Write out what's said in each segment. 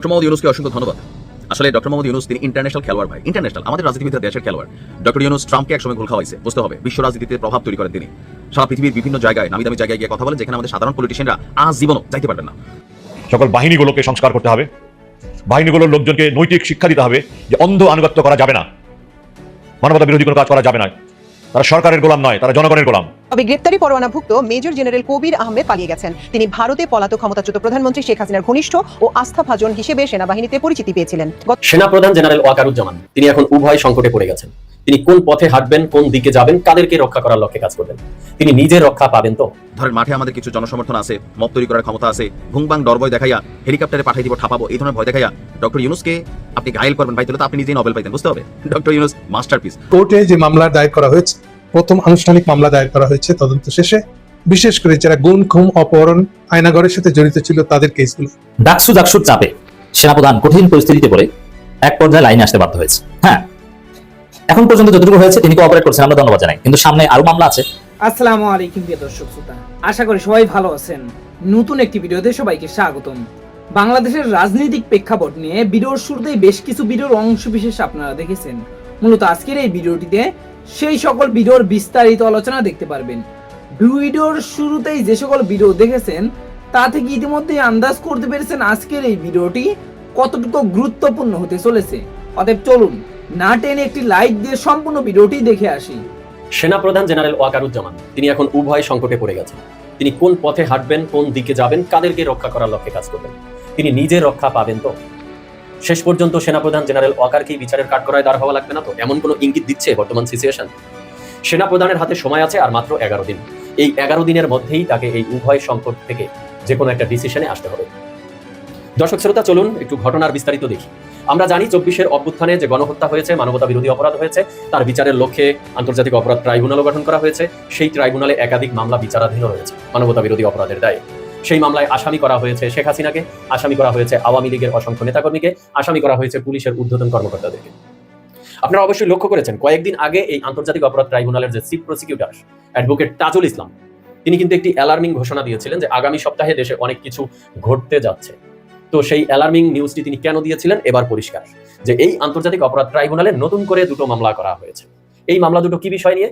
Doctor Mohammad ইউনুসকে অসংখ্য ধন্যবাদ। আসলে ডক্টর মোহাম্মদ ইউনুস তিনি ইন্টারন্যাশনাল খেলোয়াড় ভাই। ইন্টারন্যাশনাল আমাদের রাজনীতিবিদরা দেশের খেলোয়াড়। ডক্টর ইউনুস ট্রাম্পকে একসময় গোল খাওয়াইছে, বুঝতে হবে। বিশ্ব রাজনীতিতে প্রভাব তৈরি করেন তিনি। সারা পৃথিবীর বিভিন্ন জায়গায় নামি দামি জায়গায় গিয়ে কথা বলেন, যেখানে আমাদের সাধারণ পলিটিশিয়ানরা আজ জীবনও যাইতে পারবেন না। সকল বাহিনীগুলোকে সংস্কার করতে হবে। বাহিনীগুলোর লোকজনকে নৈতিক শিক্ষা দিতে হবে যে অন্ধ আনুগত্য করা যাবে না। মানবতা বিরোধী কোনো কাজ করা যাবে না। তারা সরকারের গোলাম নয়, তারা জনগণের গোলাম। তবে গ্রেপ্তারি পরোয়ানাভুক্ত মেজর জেনারেল কবির আহমেদ পালিয়ে গেছেন। তিনি ভারতে পলাতক ক্ষমতাচ্যুত প্রধানমন্ত্রী শেখ হাসিনার ঘনিষ্ঠ ও আস্থাভাজন হিসেবে সেনাবাহিনীতে পরিচিতি পেয়েছিলেন। সেনাপ্রধান জেনারেল ওয়াকারুজ্জামান তিনি এখন উভয় সংকটে পড়ে গেছেন। তিনি কোন পথে হাঁটবেন কোন দিকে যাবেন কাদেরকে রক্ষা করার লক্ষ্যে কাজ করবেন? তিনি নিজে রক্ষা পাবেন তো? ধরেন মাঠে আমাদের কিছু জনসমর্থন আছে মত তৈরি করার ক্ষমতা আছে ভুংবাং ডরবয় দেখাইয়া হেলিকপ্টারে পাঠিয়ে দিব ঠাপাবো এই ধরনের ভয় দেখাইয়া ডক্টর ইউনুসকে আপনি ঘায়ল করবেন ভাই তাহলে তো আপনি নিজেই নোবেল পাইতেন বুঝতে হবে? Doctor Yunus masterpiece. কোর্টে যে মামলা দায়ের করা হয়েছে প্রথম আনুষ্ঠানিক মামলা দায়ের করা হয়েছে তদন্ত শেষে। বিশেষ করে যারা গুম খুম অপহরণ আয়নাগরের সাথে জড়িত ছিল তাদের কেসগুলো। ডাকসু ডাকসুর চাপে সেনাপ্রধান কঠিন পরিস্থিতিতে পড়ে এক পর্যায়ে লাইনে আসতে বাধ্য হয়েছে। হ্যাঁ এখন পর্যন্ত যতটুকু হয়েছে তিনি কোঅপারেট করছেন আমরা ধন্যবাদ জানাই। কিন্তু সামনে আরও মামলা আছে। আসসালামু আলাইকুম প্রিয় দর্শক শ্রোতা। আশা করি সবাই ভালো আছেন। নতুন একটি ভিডিওতে সবাইকে স্বাগতম। বাংলাদেশের রাজনৈতিক প্রেক্ষাপট নিয়ে ভিডিওর শুরুতেই বেশ কিছু ভিডিওর অংশ বিশেষ আপনারা দেখেছেন। মূলত আজকের এই ভিডিওটিতে সেই সকল ভিডিওর বিস্তারিত আলোচনা দেখতে পারবেন। ভিডিওর শুরুতেই যে সকল ভিডিও দেখেছেন তা থেকে ইতিমধ্যেই আন্দাজ করতে পেরেছেন আজকের এই ভিডিওটি? কতটুকু গুরুত্বপূর্ণ হতে চলেছে? অতএব চলুন, না টেনে একটি লাইক দিয়ে সম্পূর্ণ ভিডিওটি দেখে আসি। সেনাপ্রধান জেনারেল ওয়াকারুজ্জামান, তিনি এখন উভয় সংকটে পড়ে গেছেন। তিনি কোন পথে হাঁটবেন, কোন দিকে যাবেন, কাদেরকে রক্ষা করার লক্ষ্যে কাজ করবেন? তিনি নিজে রক্ষা পাবেন তো? শেষ পর্যন্ত সেনাপ্রধান জেনারেল ওয়াকারকেই বিচারের কাঠগড়ায় দাঁড় হওয়া লাগবে না তো? এমন কোনো ইঙ্গিত দিচ্ছে বর্তমান সিচুয়েশন? সেনাপ্রধানের হাতে সময় আছে আর মাত্র এগারো দিন। এই এগারো দিনের মধ্যেই তাকে এই উভয় সংকট থেকে যে কোনো একটা ডিসিশনে আসতে হবে। দর্শক শ্রোতা, চলুন একটু ঘটনার বিস্তারিত দেখি। আমরা জানি চব্বিশের অভ্যুত্থানে যে গণহত্যা হয়েছে মানবতা বিরোধী অপরাধ হয়েছে, তার বিচারের লক্ষ্যে আন্তর্জাতিক অপরাধ ট্রাইব্যুনালও গঠন করা হয়েছে। সেই ট্রাইব্যুনালে একাধিক মামলা বিচারাধীন রয়েছে মানবতা বিরোধী অপরাধের দায়ে। সেই মামলায় আসামি করা হয়েছে শেখ হাসিনাকে, আসামি করা হয়েছে আওয়ামী লীগের অসংখ্য নেতাকর্মীকে, আসামি করা হয়েছে পুলিশের ঊর্ধ্বতন কর্মকর্তাদেরকে। আপনারা অবশ্যই লক্ষ্য করেছেন, কয়েকদিন আগে এই আন্তর্জাতিক অপরাধ ট্রাইব্যুনালের যে chief prosecutor, advocate Tajul Islam, তিনি কিন্তু একটি অ্যালার্মিং ঘোষণা দিয়েছিলেন যে আগামী সপ্তাহে দেশে অনেক কিছু ঘটতে যাচ্ছে। তো সেই অ্যালার্মিং নিউজটি তিনি কেন দিয়েছিলেন? এবার পরিষ্কার। যে এই আন্তর্জাতিক অপরাধ ট্রাইব্যুনালে নতুন করে দুটো মামলা করা হয়েছে। এই মামলা দুটো কি বিষয় নিয়ে?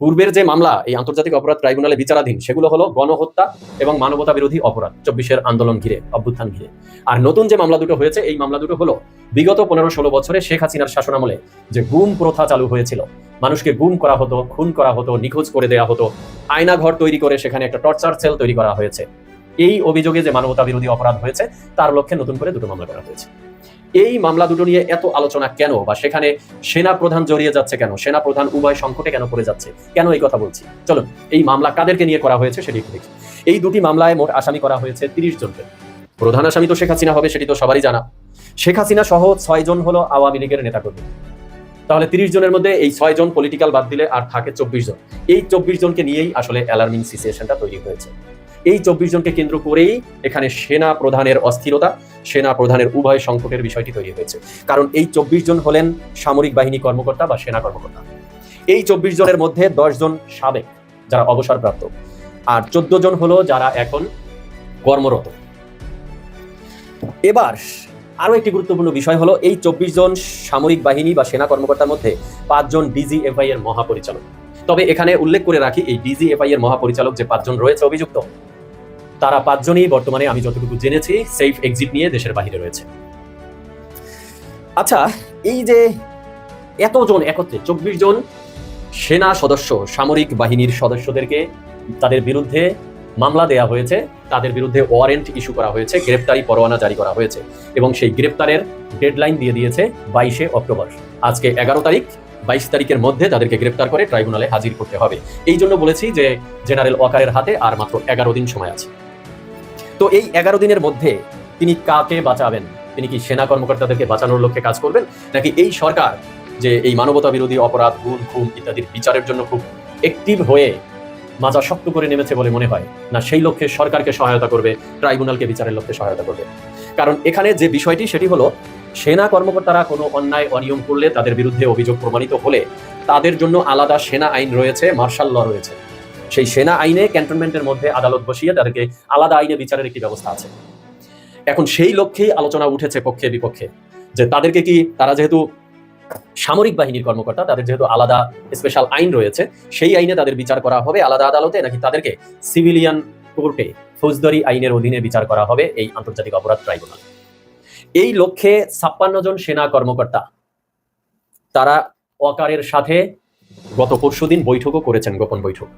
পূর্বের যে মামলা, এই আন্তর্জাতিক অপরাধ ট্রাইব্যুনালে বিচারাধীন, সেগুলো হলো গণহত্যা এবং মানবতা বিরোধী অপরাধ, চব্বিশের আন্দোলন ঘিরে, অভ্যুত্থান ঘিরে। আর নতুন যে মামলা দুটো হয়েছে, এই মামলা দুটো হলো বিগত পনেরো ষোলো বছরে শেখ হাসিনার শাসনামলে যে গুম প্রথা চালু হয়েছিল, মানুষকে গুম করা হতো, খুন করা হতো, নিখোঁজ করে দেওয়া হতো আয়না ঘর তৈরি করে সেখানে একটা টর্চার সেল তৈরি করা হয়েছে। এই অভিযোগে যে মানবতা বিরোধী অপরাধ হয়েছে, তার লক্ষ্যে নতুন করে দুটো মামলা করা হয়েছে। এই মামলা দুটো নিয়ে এত আলোচনা কেন? বা সেখানে সেনা প্রধান জড়িয়ে যাচ্ছে কেন? সেনা প্রধান উভয় সংকটে কেন পড়ে যাচ্ছে? কেন এই কথা বলছি? চলুন, এই মামলা কাদেরকে নিয়ে করা হয়েছে সেটি একটু দেখি। এই দুটি মামলায় মোট আসামি করা হয়েছে তিরিশ জনকে। প্রধান আসামি তো শেখ হাসিনা হবে, সেটি তো সবারই জানা। শেখ হাসিনা সহ ছয় জন হলো আওয়ামী লীগের নেতাকর্মী। তাহলে তিরিশ জনের মধ্যে এই ছয় জন পলিটিক্যাল বাদ দিলে আর থাকে চব্বিশ জন। এই চব্বিশ জনকে নিয়েই আসলে অ্যালার্মিং সিচুয়েশনটা তৈরি হয়েছে। এই চব্বিশ জনকে কেন্দ্র করেই এখানে সেনা প্রধানের অস্থিরতা, সেনা প্রধানের উভয় সংকটের বিষয়টি তৈরি হয়েছে। কারণ এই চব্বিশ জন হলেন সামরিক বাহিনী কর্মকর্তা বা সেনা কর্মকর্তা। এই চব্বিশ জনের মধ্যে দশ জন সাবেক, যারা অবসরপ্রাপ্ত। আর চোদ্দ জন হলো যারা এখন কর্মরত। এবার আরও একটি গুরুত্বপূর্ণ বিষয় হলো, এই চব্বিশ জন সামরিক বাহিনী বা সেনা কর্মকর্তার মধ্যে পাঁচজন ডিজিএফআই এর মহাপরিচালক। তবে এখানে উল্লেখ করে রাখি, এই ডিজিএফআই এর মহাপরিচালক যে পাঁচজন রয়েছে অভিযুক্ত তারা পাঁচজনই বর্তমানে আমি যতটুকু জেনেছি সেফ এক্সিট নিয়ে দেশের বাহিরে রয়েছে। আচ্ছা এই যে এতজন একত্রে চব্বিশ জন সেনা সদস্য, সামরিক বাহিনীর সদস্যদেরকে তাদের বিরুদ্ধে মামলা দেয়া হয়েছে, তাদের বিরুদ্ধে ওয়ারেন্ট ইস্যু করা হয়েছে, গ্রেপ্তারি পরোয়ানা জারি করা হয়েছে এবং সেই গ্রেপ্তারের ডেডলাইন দিয়ে দিয়েছে বাইশে অক্টোবর। আজকে এগারো তারিখ, বাইশ তারিখের মধ্যে তাদেরকে গ্রেপ্তার করে ট্রাইব্যুনালে হাজির করতে হবে। এই জন্য বলেছি যে জেনারেল ওয়াকারের হাতে আর মাত্র এগারো দিন সময় আছে। তো এই এগারো দিনের মধ্যে তিনি কাকে বাঁচাবেন? তিনি কি সেনা কর্মকর্তাদেরকে বাঁচানোর লক্ষ্যে কাজ করবেন? নাকি এই সরকার যে এই মানবতা বিরোধী অপরাধ গুণ খুন ইত্যাদির বিচারের জন্য খুব অ্যাক্টিভ হয়ে মাজা শক্ত করে নেমেছে বলে মনে হয়, না সেই লক্ষ্যে সরকারকে সহায়তা করবে, ট্রাইব্যুনালকে বিচারের লক্ষ্যে সহায়তা করবে? কারণ এখানে যে বিষয়টি, সেটি হলো সেনা কর্মকর্তারা কোনো অন্যায়, অনিয়ম করলে, তাদের বিরুদ্ধে অভিযোগ প্রমাণিত হলে তাদের জন্য আলাদা সেনা আইন রয়েছে, মার্শাল ল রয়েছে। সেই সেনা আইনে ক্যান্টনমেন্টের মধ্যে আদালত বসিয়ে তাদেরকে আলাদা আইনে বিচারের একটি ব্যবস্থা আছে। এখন সেই লক্ষ্যেই আলোচনা উঠেছে পক্ষে বিপক্ষে, যে তাদেরকে কি তারা যেহেতু সামরিক বাহিনীর কর্মকর্তা, তাদের যেহেতু আলাদা স্পেশাল আইন রয়েছে, সেই আইনে তাদের বিচার করা হবে আলাদা আদালতে, নাকি তাদেরকে সিভিলিয়ান কোর্টে ফৌজদারি আইনের অধীনে বিচার করা হবে এই আন্তর্জাতিক অপরাধ ট্রাইব্যুনাল? এই লক্ষ্যে ছাপ্পান্ন জন সেনা কর্মকর্তা, তারা ওয়াকারের সাথে গত পরশুদিন বৈঠকও করেছেন গোপন বৈঠক।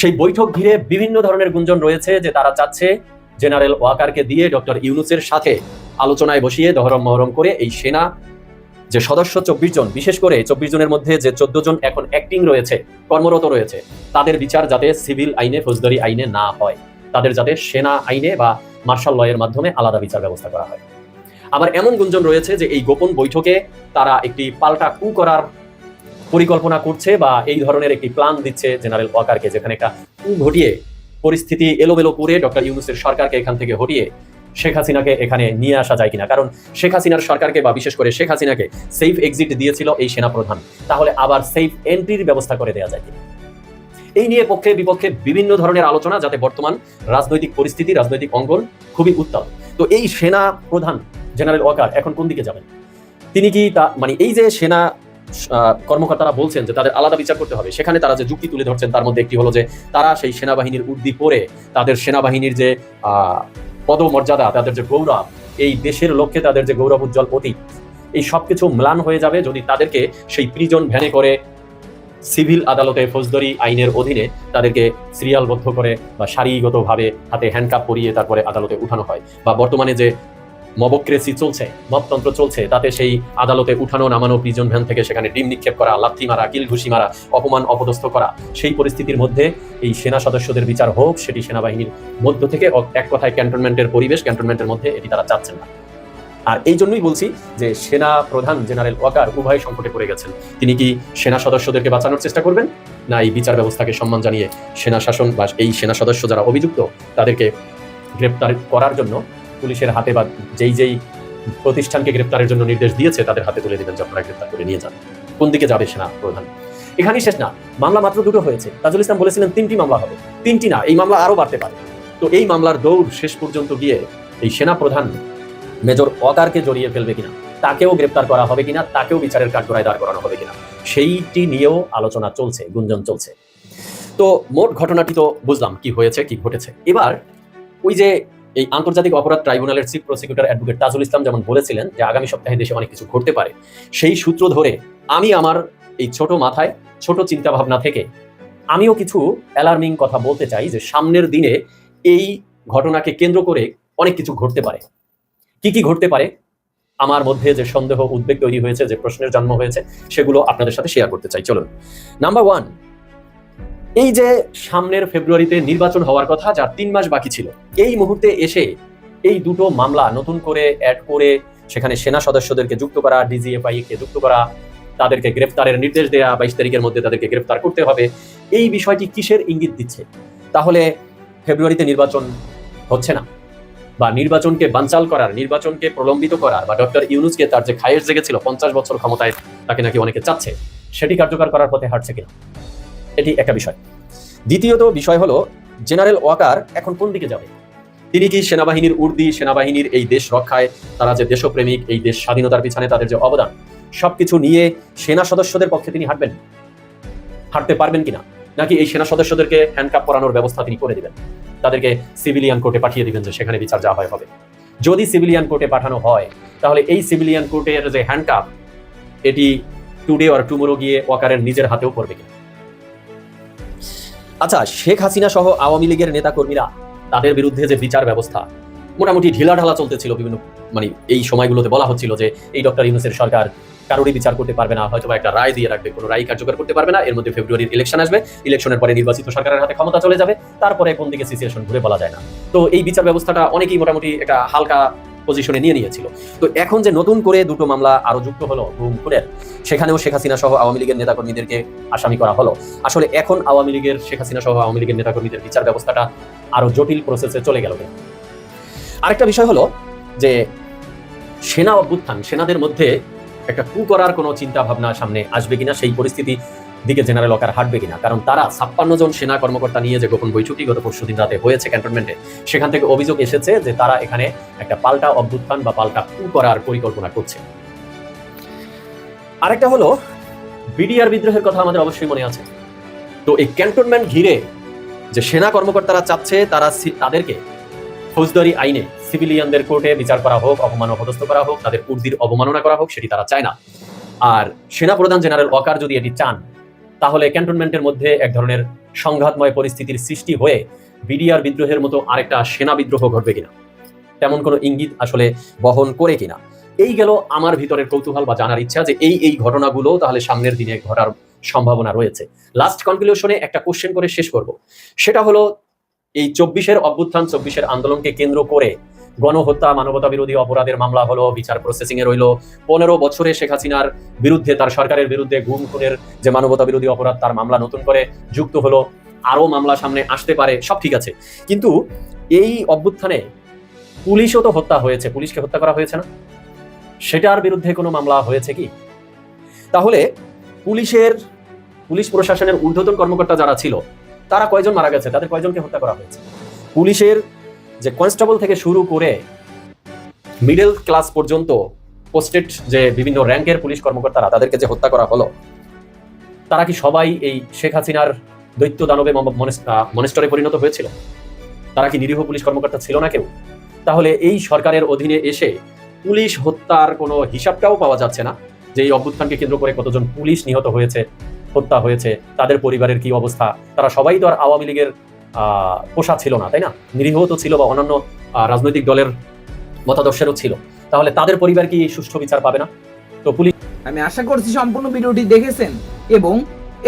সেই বৈঠক ঘিরে বিভিন্ন ধরনের গুঞ্জন রয়েছে যে তারা চাচ্ছে জেনারেল ওয়াকারকে দিয়ে ডক্টর ইউনুসের সাথে আলোচনায় বসিয়ে দহরম মহরম করে এই সেনা যে সদস্য চব্বিশ জন, বিশেষ করে চব্বিশ জনের মধ্যে যে চোদ্দ জন এখন অ্যাক্টিং রয়েছে, কর্মরত রয়েছে, তাদের বিচার যাতে সিভিল আইনে, ফৌজদারি আইনে না হয়। তাদের যাতে সেনা আইনে বা মার্শাল লয়ের মাধ্যমে আলাদা বিচার ব্যবস্থা করা হয়। আবার এমন গুঞ্জন রয়েছে যে এই গোপন বৈঠকে তারা একটি পাল্টা কু করার পরিকল্পনা করছে বা এই ধরনের একটি প্ল্যান দিচ্ছে জেনারেল ওয়াকারকে যেখানে একটা ঘটিয়ে পরিস্থিতি এলোমেলো করে ডক্টর ইউনুসের সরকারকে এখান থেকে হটিয়ে শেখ হাসিনাকে এখানে নিয়ে আসা যায় কিনা। কারণ শেখ হাসিনার সরকারকে বা বিশেষ করে শেখ হাসিনাকে সেফ এক্সিট দিয়েছিল এই সেনাপ্রধান। তাহলে আবার সেফ এন্ট্রির ব্যবস্থা করে দেওয়া যায় কিনা? এই নিয়ে পক্ষে বিপক্ষে বিভিন্ন ধরনের আলোচনা, যাতে বর্তমান রাজনৈতিক পরিস্থিতি, রাজনৈতিক অঙ্গন খুবই উত্তাল। তো এই সেনা প্রধান জেনারেল ওয়াকার এখন কোন দিকে যাবেন? তিনি কি তা মানে এই যে সেনা কর্মকর্তারা বলছেন যে তাদের আলাদা বিচার করতে হবে। সেখানে তারা যে যুক্তি তুলে ধরছেন, তার মধ্যে একটি হলো যে তারা সেই সেনাবাহিনীর উর্দি পরে তাদের সেনাবাহিনীর যে পদমর্যাদা, তাদের যে গৌরব, এই দেশের লক্ষ্যে তাদের যে গৌরব, উজ্জ্বল অতীত এই সবকিছু ম্লান হয়ে যাবে যদি তাদেরকে সেই প্রিজন ভ্যানে করে সিভিল আদালতে ফৌজদারি আইনের অধীনে তাদেরকে সিরিয়ালবদ্ধ করে বা সারিগতভাবে হাতে হ্যান্ডকাপ পরিয়ে তারপরে আদালতে উঠানো হয়। বা বর্তমানে যে মবক্রেসি চলছে মততন্ত্র চলছে, তাতে সেই আদালতে উঠানো নামানো প্রিজন ভ্যান থেকে সেখানে ডিম নিক্ষেপ করা, লাথি মারা কিল ঘুষি মারা, অপমান অপদস্থ করা। সেই পরিস্থিতির মধ্যে এই সেনা সদস্যদের বিচার হোক, সেটি সেনাবাহিনীর মধ্য থেকে এক কথায় ক্যান্টনমেন্টের পরিবেশ, ক্যান্টনমেন্টের মধ্যে এটি তারা চাচ্ছেন না। আর এই জন্যই বলছি যে সেনা প্রধান জেনারেল ওয়াকার উভয় সংকটে পড়ে গেছেন। তিনি কি সেনা সদস্যদেরকে বাঁচানোর চেষ্টা করবেন? না, এই বিচার ব্যবস্থাকে সম্মান জানিয়ে সেনা শাসন বা এই সেনা সদস্য যারা অভিযুক্ত, তাদেরকে গ্রেপ্তার করার জন্য পুলিশের হাতে বা যেই যেই প্রতিষ্ঠানকে গ্রেপ্তারের জন্য নির্দেশ দিয়েছে, তাদের হাতে তুলে দিবেন যে আপনারা গ্রেপ্তার করে নিয়ে যান। কোন দিকে যাবে সেনা প্রধান? এখানেই শেষ না। মামলা মাত্র দুটো হয়েছে। তাজুল ইসলাম বলেছিলেন তিনটি মামলা হবে। তিনটি না, এই মামলা আরও বাড়তে পারে। তো এই মামলার দৌড় শেষ পর্যন্ত গিয়ে এই সেনা প্রধান মেজর ওয়াকারকে জড়িয়ে ফেলবে কিনা, তাকেও গ্রেপ্তার করা হবে কিনা, তাকেও বিচারের কাঠগড়ায় দাঁড় করানো হবে কিনা, সেইটি নিয়েও আলোচনা চলছে, গুঞ্জন চলছে। তো মোট ঘটনাটি তো বুঝলাম কি হয়েছে, কি ঘটেছে। এবার ওই যে এই আন্তর্জাতিক অপরাধ ট্রাইব্যুনালের chief prosecutor advocate Tajul Islam যেমন বলেছিলেন যে আগামী সপ্তাহে দেশে অনেক কিছু ঘটতে পারে, সেই সূত্র ধরে আমি আমার এই ছোট মাথায়, ছোট চিন্তা ভাবনা থেকে আমিও কিছু অ্যালার্মিং কথা বলতে চাই যে সামনের দিনে এই ঘটনাকে কেন্দ্র করে অনেক কিছু ঘটতে পারে। কি কি ঘটতে পারে? আমার মধ্যে যে সন্দেহ, উদ্বেগ তৈরি হয়েছে, যে প্রশ্নের জন্ম হয়েছে, সেগুলো আপনাদের সাথে শেয়ার করতে চাই। চলুন। নাম্বার ওয়ান এই যে সামনের ফেব্রুয়ারিতে নির্বাচন হওয়ার কথা যার তিন মাস বাকি ছিল, এই মুহূর্তে এসে এই দুটো মামলা নতুন করে অ্যাড করে সেখানে সেনা সদস্যদেরকে যুক্ত করা ডিজিএফআই কে যুক্ত করা, তাদেরকে গ্রেফতারের নির্দেশ দেয়া, বাইশ তারিখের মধ্যে তাদেরকে গ্রেফতার করতে হবে। এই বিষয়টি কিসের ইঙ্গিত দিচ্ছে? তাহলে ফেব্রুয়ারিতে নির্বাচন হচ্ছে না বা নির্বাচনকে বানচাল করার, নির্বাচনকে প্রলম্বিত করার বা ডক্টর ইউনুসকে তার যে খায়ের জেগেছিল, পঞ্চাশ বছর ক্ষমতায় তাকে নাকি অনেকে চাচ্ছে, সেটি কার্যকর করার পথে হাঁটছে কিনা? এটি একটা বিষয়। দ্বিতীয়ত বিষয় হলো, জেনারেল ওয়াকার এখন কোন দিকে যাবে? তিনি কি সেনাবাহিনীর উর্দি সেনাবাহিনীর এই দেশ রক্ষায়, তারা যে দেশপ্রেমিক, এই দেশ স্বাধীনতার পিছনে তাদের যে অবদান, সবকিছু নিয়ে সেনা সদস্যদের পক্ষে তিনি হাঁটবেন? হাঁটতে পারবেন কিনা? নাকি এই সেনা সদস্যদেরকে হ্যান্ডকাপ করানোর ব্যবস্থা তিনি করে দিবেন? তাদেরকে সিভিলিয়ান কোর্টে পাঠিয়ে দিবেন যে সেখানে বিচার যা হয় হবে। যদি সিভিলিয়ান কোর্টে পাঠানো হয়, তাহলে এই সিভিলিয়ান কোর্টের যে হ্যান্ডকাপ এটি টুডে আর টুমোরো গিয়ে ওয়াকারের নিজের হাতেও পড়বে কিনা? আচ্ছা শেখ হাসিনা সহ আওয়ামী লীগের নেতাকর্মীরা তাদের বিরুদ্ধে যে বিচার ব্যবস্থা, মোটামুটি ঢিলাঢালা চলতেছিল বিভিন্ন মানে এই সময়গুলোতে বলা হচ্ছিল যে এই ডক্টর ইউনুসের সরকার কারোরই বিচার করতে পারবে না হয়তো একটা রায় দিয়ে রাখবে, কোনো রায় কার্যকর করতে পারবে না, এর মধ্যে ফেব্রুয়ারির ইলেকশন আসবে ইলেকশনের পরে নির্বাচিত সরকারের হাতে ক্ষমতা চলে যাবে, তারপরে কোন দিকে সিচুয়েশন ঘুরে বলা যায় না। তো এই বিচার ব্যবস্থাটা অনেকেই মোটামুটি একটা হালকা পজিশনে নিয়ে নিয়েছিল। তো এখন যে নতুন করে দুটো মামলা আরও যুক্ত হলো গুম সেখানেও শেখ হাসিনা সহ আওয়ামী লীগের নেতাকর্মীদেরকে আসামি করা হলো। আসলে এখন আওয়ামী লীগের শেখ হাসিনা সহ আওয়ামী লীগের নেতাকর্মীদের বিচার ব্যবস্থাটা আরও জটিল প্রসেসে চলে গেল আরেকটা বিষয় হলো যে সেনা অভ্যুত্থান, সেনাদের মধ্যে একটা কু করার কোনো চিন্তা ভাবনা সামনে আসবে কিনা, সেই পরিস্থিতি দিকে জেনারেল ওয়াকার হাঁটবে কিনা। কারণ তারা ছাপ্পান্ন জন সেনা কর্মকর্তা নিয়ে যে গোপন বৈঠকটি গত পরশু দিন রাতে হয়েছে ক্যান্টনমেন্টে, সেখান থেকে অভিযোগ এসেছে যে তারা এখানে একটা পাল্টা অভ্যুত্থান বা পাল্টা কু করার পরিকল্পনা করছে। আরেকটা হলো, বিডিআর বিদ্রোহের কথা আমাদের অবশ্যই মনে আছে। তো এই ক্যান্টনমেন্ট ঘিরে যে সেনা কর্মকর্তারা চাচ্ছে, তারা তাদেরকে ফৌজদারি আইনে সিভিলিয়ানদের কোর্টে বিচার করা হোক, অপমান অপদস্থ করা হোক, তাদের উর্দির অবমাননা করা হোক, সেটি তারা চায় না। আর সেনা প্রধান জেনারেল ওয়াকার যদি এটি চান তাহলে ক্যান্টনমেন্টের মধ্যে এক ধরনের সংঘাতময় পরিস্থিতির সৃষ্টি হয়ে বিডিআর বিদ্রোহের মতো আরেকটা সেনা বিদ্রোহ ঘটবে কিনা? তেমন কোনো ইঙ্গিত আসলে বহন করে কিনা? এই গেল আমার ভিতরের কৌতূহল বা জানার ইচ্ছা যে এই এই ঘটনাগুলো তাহলে সামনের দিনে ঘটার সম্ভাবনা রয়েছে। লাস্ট কনক্লুশনে একটা কোশ্চেন করে শেষ করব। সেটা হলো, এই চব্বিশের অভ্যুত্থান, চব্বিশের আন্দোলনকে কেন্দ্র করে গণহত্যা, মানবতা বিরোধী অপরাধের মামলা হলো, বিচার প্রসেসিং এ রইল। পনেরো বছরে শেখ হাসিনার বিরুদ্ধে, তার সরকারের বিরুদ্ধে গুম খুনের যে মানবতা বিরোধী অপরাধ, তার মামলা নতুন করে যুক্ত হলো। আরও মামলা সামনে আসতে পারে, সব ঠিক আছে। কিন্তু এই অভ্যুত্থানে পুলিশও তো হত্যা হয়েছে। পুলিশকে হত্যা করা হয়েছে না? সেটার বিরুদ্ধে কোনো মামলা হয়েছে কি? তাহলে পুলিশের, পুলিশ প্রশাসনের ঊর্ধ্বতন কর্মকর্তা যারা ছিল, তারা কয়জন মারা গেছে? তাদের কয়জনকে হত্যা করা হয়েছে? পুলিশের যে কনস্টেবল থেকে শুরু করে মিডল ক্লাস পর্যন্ত পোস্টেড যে বিভিন্ন র্যাঙ্কের পুলিশ কর্মকর্তারা তাদেরকে যে হত্যা করা হলো, তারা কি সবাই এই শেখ হাসিনার দৈত্য দানবে মনেস্টরে পরিণত হয়েছিল? তারা কি নিরীহ পুলিশ কর্মকর্তা ছিল না কেউ? তাহলে এই সরকারের অধীনে এসে পুলিশ হত্যার কোনো হিসাবটাও পাওয়া যাচ্ছে না যে এই অভ্যুত্থানকে কেন্দ্র করে কতজন পুলিশ নিহত হয়েছে, হত্যা হয়েছে, তাদের পরিবারের কি অবস্থা? তারা সবাই তো আর আওয়ামী লীগের পোষা ছিল না, তাই না? নিরীহ তো ছিল বা অন্যান্য রাজনৈতিক দলের মতাদর্শেরও ছিল। তাহলে তাদের পরিবার কি সুষ্ঠু বিচার পাবে না? তো পুলিশ আমি আশা করছি সম্পূর্ণ ভিডিওটি দেখেছেন এবং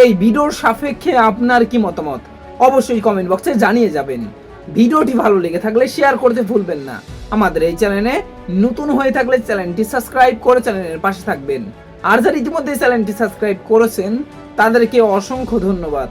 এই ভিডিওর সাপেক্ষে আপনার কি মতামত? অবশ্যই কমেন্ট বক্সে জানিয়ে যাবেন। ভিডিওটি ভালো লেগে থাকলে শেয়ার করতে ভুলবেন না। আমাদের এই চ্যানেলে নতুন হয়ে থাকলে চ্যানেলটি সাবস্ক্রাইব করে চ্যানেলের পাশে থাকবেন। আর যারা ইতিমধ্যে চ্যানেলটি সাবস্ক্রাইব করেছেন, তাদেরকে অসংখ্য ধন্যবাদ।